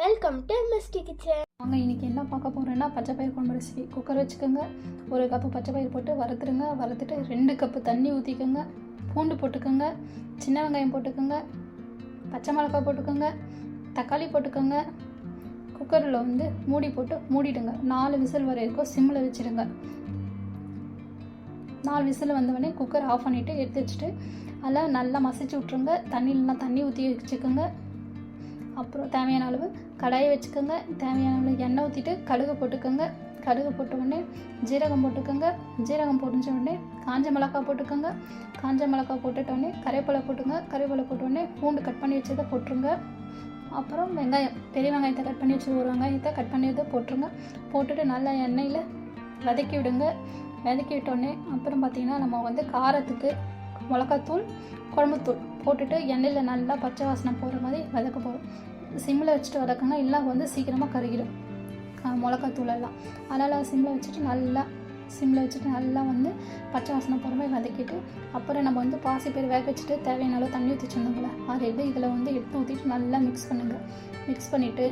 Welcome to மிஸ்டி kitchen வாங்க இன்னைக்கு என்ன பார்க்க போகிறோன்னா பச்சை பயிர் குழம்பு ரெசிபி குக்கர் வச்சுக்கோங்க. ஒரு கப்பு பச்சை பயிர் போட்டு வறுத்துருங்க. வறுத்துட்டு ரெண்டு கப்பு தண்ணி ஊற்றிக்கோங்க பூண்டு போட்டுக்கோங்க. சின்ன வெங்காயம் போட்டுக்கோங்க. பச்சை மிளகாய் போட்டுக்கோங்க. தக்காளி போட்டுக்கோங்க. குக்கரில் வந்து மூடி போட்டு மூடிடுங்க. நாலு விசில் வரைக்கும் இருக்கும் சிம்மில் வச்சுடுங்க நாலு விசில் வந்தவொடனே குக்கர் ஆஃப் பண்ணிவிட்டு எடுத்து வச்சுட்டு அதில் நல்லா மசிச்சு விட்ருங்க தண்ணியிலனா தண்ணி ஊற்றி வச்சுக்கோங்க. அப்புறம் தேவையான அளவு கடாயை வச்சுக்கோங்க. தேவையான அளவு எண்ணெய் ஊற்றிட்டு கடுகு போட்டுக்கோங்க. கடுகு போட்ட உடனே ஜீரகம் போட்டுக்கோங்க. ஜீரகம் பொரிஞ்ச உடனே காஞ்ச மிளகாய் போட்டுக்கோங்க. காஞ்ச மிளகாய் போட்டுட்டோடனே கருவேப்பிலை போட்டுங்க கருவேப்பிலை போட்ட உடனே பூண்டு கட் பண்ணி வச்சதை போட்டுருங்க. அப்புறம் வெங்காயம் பெரிய வெங்காயத்தை கட் பண்ணி வச்சு ஒரு வெங்காயத்தை கட் பண்ணி இதை போட்டுருங்க. போட்டுட்டு நல்லா எண்ணெயில் வதக்கி விடுங்க. வதக்கி விட்டோடனே அப்புறம் பார்த்திங்கன்னா நம்ம வந்து காரத்துக்கு மிளகாத்தூள் குழம்புத்தூள் போட்டுட்டு எண்ணெயில் நல்லா பச்சை வாசனை போகிற மாதிரி வதக்க போகிறோம் சிம்மில் வச்சுட்டு வதக்குங்க. இல்லை வந்து சீக்கிரமாக கருகிடும். மிளகாத்தூள் எல்லாம். அதனால் சிம்மில் வச்சுட்டு நல்லா சிம்மில் வச்சுட்டு நல்லா வந்து பச்சை வாசனை போகிற மாதிரி வதக்கிட்டு அப்புறம் நம்ம வந்து பாசி பேர் வேக வச்சுட்டு தேவையான அளவு தண்ணி ஊற்றி வச்சுருந்தோம்ல அதை எடுத்து இதில் வந்து எடுத்து ஊற்றிட்டு நல்லா மிக்ஸ் பண்ணுங்கள் மிக்ஸ் பண்ணிவிட்டு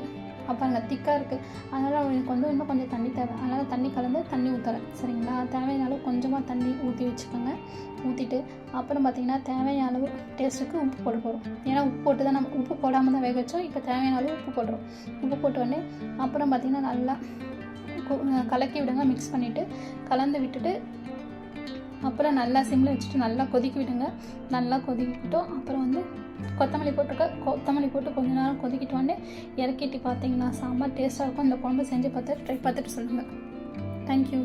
அப்புறம் அங்கே திக்காக இருக்குது அதனால் அவங்களுக்கு வந்து இன்னும் கொஞ்சம் தண்ணி தேவை. அதனால் தண்ணி கலந்து தண்ணி ஊற்றுறேன் சரிங்களா? தேவையான அளவு கொஞ்சமாக தண்ணி ஊற்றி வச்சுக்கோங்க. ஊற்றிட்டு அப்புறம் பார்த்திங்கன்னா தேவையான அளவு டேஸ்ட்டுக்கு உப்பு போட போகிறோம் ஏன்னா உப்பு போட்டு தான் நம்ம உப்பு போடாமல் தான் வேக வச்சோம். இப்போ தேவையான அளவு உப்பு போடுறோம். உப்பு போட்ட உடனே அப்புறம் பார்த்திங்கன்னா நல்லா கலக்கி விடுங்க. மிக்ஸ் பண்ணிவிட்டு கலந்து விட்டுட்டு அப்புறம் நல்லா சிம்மில் வச்சுட்டு நல்லா கொதிக்க விடுங்க. நல்லா கொதிக்கிட்டோம். அப்புறம் வந்து கொத்தமல்லி போட்டுக்க கொத்தமல்லி போட்டு கொஞ்ச நேரம் கொதிக்கிட்டோன்னே இறக்கிட்டு பார்த்தீங்கன்னா செம்ம டேஸ்ட்டாக இருக்கும். இந்த குழம்பு செஞ்சு பார்த்து ட்ரை பார்த்துட்டு சொல்லுங்கள் தேங்க்யூ